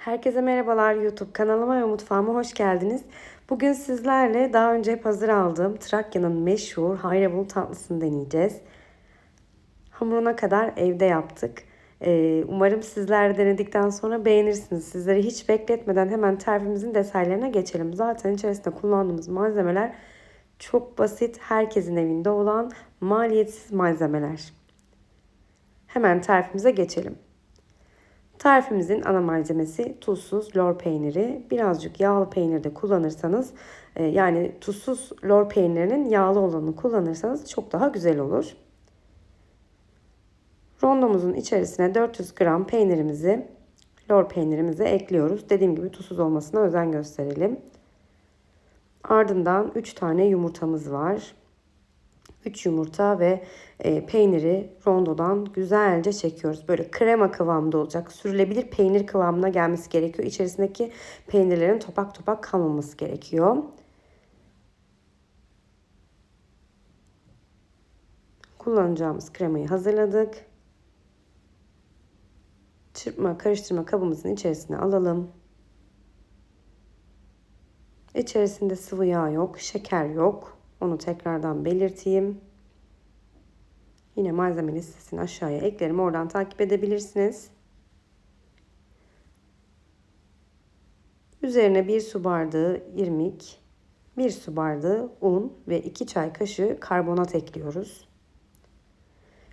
Herkese merhabalar YouTube kanalıma ve mutfağıma hoş geldiniz. Bugün sizlerle daha önce hep hazır aldığım Trakya'nın meşhur Hayrabul tatlısını deneyeceğiz. Hamuruna kadar evde yaptık. Ee, umarım sizler denedikten sonra beğenirsiniz. Sizleri hiç bekletmeden hemen tarifimizin detaylarına geçelim. Zaten içerisinde kullandığımız malzemeler çok basit, herkesin evinde olan maliyetsiz malzemeler. Hemen tarifimize geçelim. Tarifimizin ana malzemesi tuzsuz lor peyniri. Birazcık yağlı peynir de kullanırsanız e, yani tuzsuz lor peynirinin yağlı olanını kullanırsanız çok daha güzel olur. Rondomuzun içerisine 400 gram peynirimizi, lor peynirimizi ekliyoruz. Dediğim gibi tuzsuz olmasına özen gösterelim. Ardından 3 tane yumurtamız var. 3 yumurta ve e, peyniri rondodan güzelce çekiyoruz. Böyle krema kıvamında olacak. Sürülebilir peynir kıvamına gelmesi gerekiyor. İçerisindeki peynirlerin topak topak kalmaması gerekiyor. Kullanacağımız kremayı hazırladık. Çırpma, karıştırma kabımızın içerisine alalım. İçerisinde sıvı yağ yok, şeker yok. Onu tekrardan belirteyim. Yine malzeme listesini aşağıya eklerim. Oradan takip edebilirsiniz. Üzerine 1 su bardağı irmik, 1 su bardağı un ve 2 çay kaşığı karbonat ekliyoruz.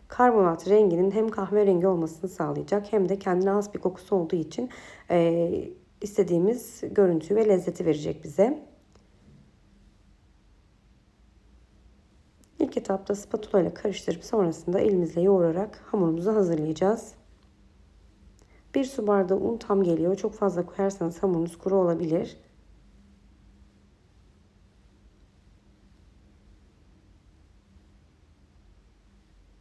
Karbonat renginin hem kahverengi olmasını sağlayacak hem de kendine has bir kokusu olduğu için e, istediğimiz görüntüyü ve lezzeti verecek bize. İlk etapta spatula ile karıştırıp sonrasında elimizle yoğurarak hamurumuzu hazırlayacağız. Bir su bardağı un tam geliyor. Çok fazla koyarsanız hamurunuz kuru olabilir.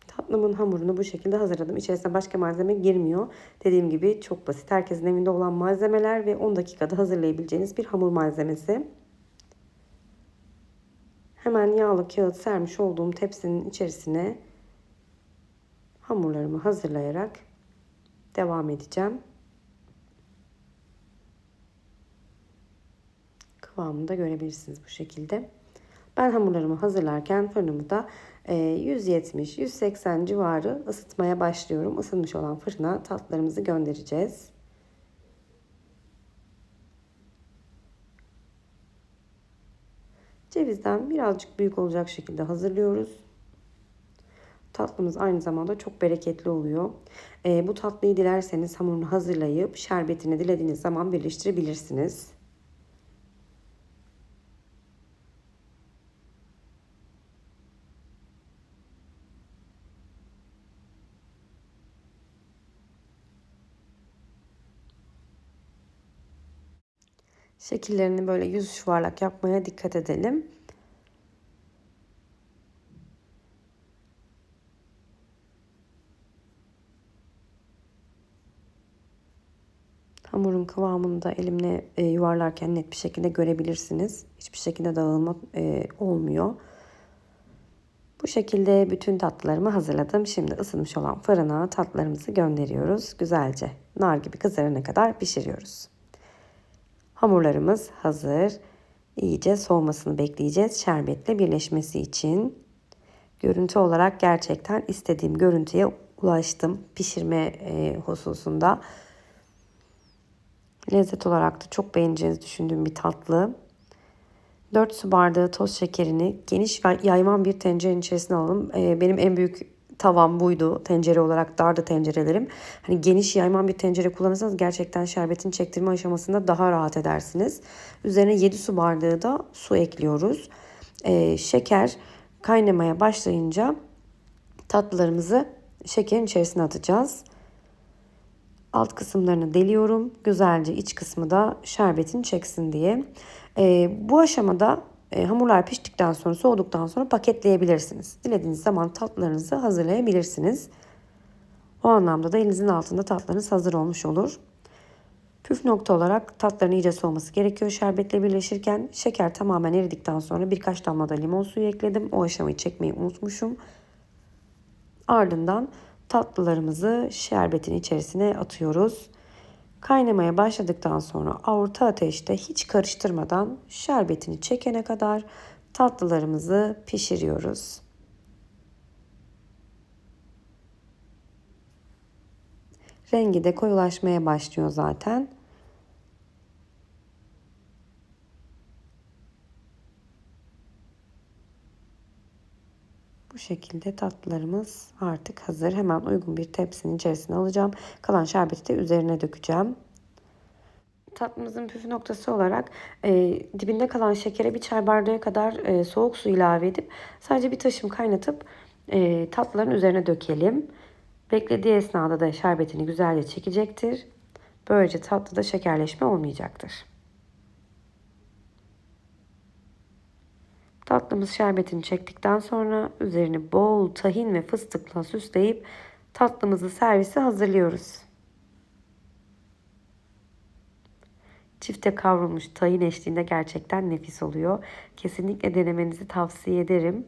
Tatlımın hamurunu bu şekilde hazırladım. İçerisine başka malzeme girmiyor. Dediğim gibi çok basit. Herkesin evinde olan malzemeler ve 10 dakikada hazırlayabileceğiniz bir hamur malzemesi. Hemen yağlı kağıt sermiş olduğum tepsinin içerisine hamurlarımı hazırlayarak devam edeceğim. Kıvamını da görebilirsiniz bu şekilde. Ben hamurlarımı hazırlarken fırınımda 170-180 e, civarı ısıtmaya başlıyorum. Isınmış olan fırına tatlılarımızı göndereceğiz. Cevizden birazcık büyük olacak şekilde hazırlıyoruz. Tatlımız aynı zamanda çok bereketli oluyor. E, bu tatlıyı dilerseniz hamurunu hazırlayıp şerbetini dilediğiniz zaman birleştirebilirsiniz. Şekillerini böyle yüz yuvarlak yapmaya dikkat edelim. Hamurun kıvamını da elimle e, yuvarlarken net bir şekilde görebilirsiniz. Hiçbir şekilde dağılma e, olmuyor. Bu şekilde bütün tatlılarımı hazırladım. Şimdi ısınmış olan fırına tatlılarımızı gönderiyoruz. Güzelce nar gibi kızarana kadar pişiriyoruz. Hamurlarımız hazır. İyice soğumasını bekleyeceğiz şerbetle birleşmesi için. Görüntü olarak gerçekten istediğim görüntüye ulaştım pişirme e, hususunda. Lezzet olarak da çok beğeneceğinizi düşündüğüm bir tatlı. 4 su bardağı toz şekerini geniş yayman bir tencerenin içerisine alalım. E, benim en büyük tavam buydu. Tencere olarak dardı tencerelerim. Hani geniş yayman bir tencere kullanırsanız gerçekten şerbetin çektirme aşamasında daha rahat edersiniz. Üzerine 7 su bardağı da su ekliyoruz. Ee, şeker kaynamaya başlayınca tatlılarımızı şekerin içerisine atacağız. Alt kısımlarını deliyorum. Güzelce iç kısmı da şerbetin çeksin diye. Ee, bu aşamada e, hamurlar piştikten sonra soğuduktan sonra paketleyebilirsiniz. Dilediğiniz zaman tatlılarınızı hazırlayabilirsiniz. O anlamda da elinizin altında tatlarınız hazır olmuş olur. Püf nokta olarak tatların iyice soğuması gerekiyor. Şerbetle birleşirken şeker tamamen eridikten sonra birkaç damla da limon suyu ekledim. O aşamayı çekmeyi unutmuşum. Ardından tatlılarımızı şerbetin içerisine atıyoruz. Kaynamaya başladıktan sonra orta ateşte hiç karıştırmadan şerbetini çekene kadar tatlılarımızı pişiriyoruz. Rengi de koyulaşmaya başlıyor zaten. Bu şekilde tatlılarımız artık hazır. Hemen uygun bir tepsinin içerisine alacağım. Kalan şerbeti de üzerine dökeceğim. Tatlımızın püf noktası olarak e, dibinde kalan şekere bir çay bardağı kadar e, soğuk su ilave edip sadece bir taşım kaynatıp e, tatlıların üzerine dökelim. Beklediği esnada da şerbetini güzelce çekecektir. Böylece tatlıda şekerleşme olmayacaktır. Tatlımız şerbetini çektikten sonra üzerini bol tahin ve fıstıkla süsleyip tatlımızı servise hazırlıyoruz. Çifte kavrulmuş tahin eşliğinde gerçekten nefis oluyor. Kesinlikle denemenizi tavsiye ederim.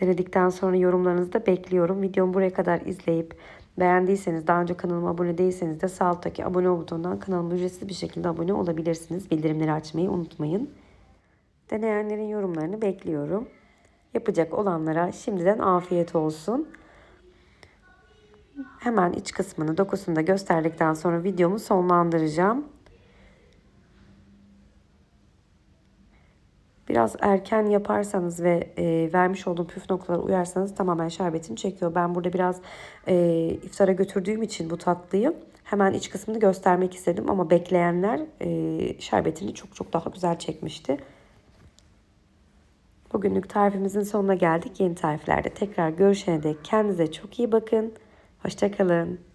Denedikten sonra yorumlarınızı da bekliyorum. Videomu buraya kadar izleyip beğendiyseniz, daha önce kanalıma abone değilseniz de sağ alttaki abone butonundan kanalıma ücretsiz bir şekilde abone olabilirsiniz. Bildirimleri açmayı unutmayın. Deneyenlerin yorumlarını bekliyorum. Yapacak olanlara şimdiden afiyet olsun. Hemen iç kısmını dokusunu da gösterdikten sonra videomu sonlandıracağım. Biraz erken yaparsanız ve e, vermiş olduğum püf noktalara uyarsanız tamamen şerbetini çekiyor. Ben burada biraz e, iftara götürdüğüm için bu tatlıyı hemen iç kısmını göstermek istedim. Ama bekleyenler e, şerbetini çok çok daha güzel çekmişti. Bugünlük tarifimizin sonuna geldik. Yeni tariflerde tekrar görüşene dek kendinize çok iyi bakın. Hoşçakalın.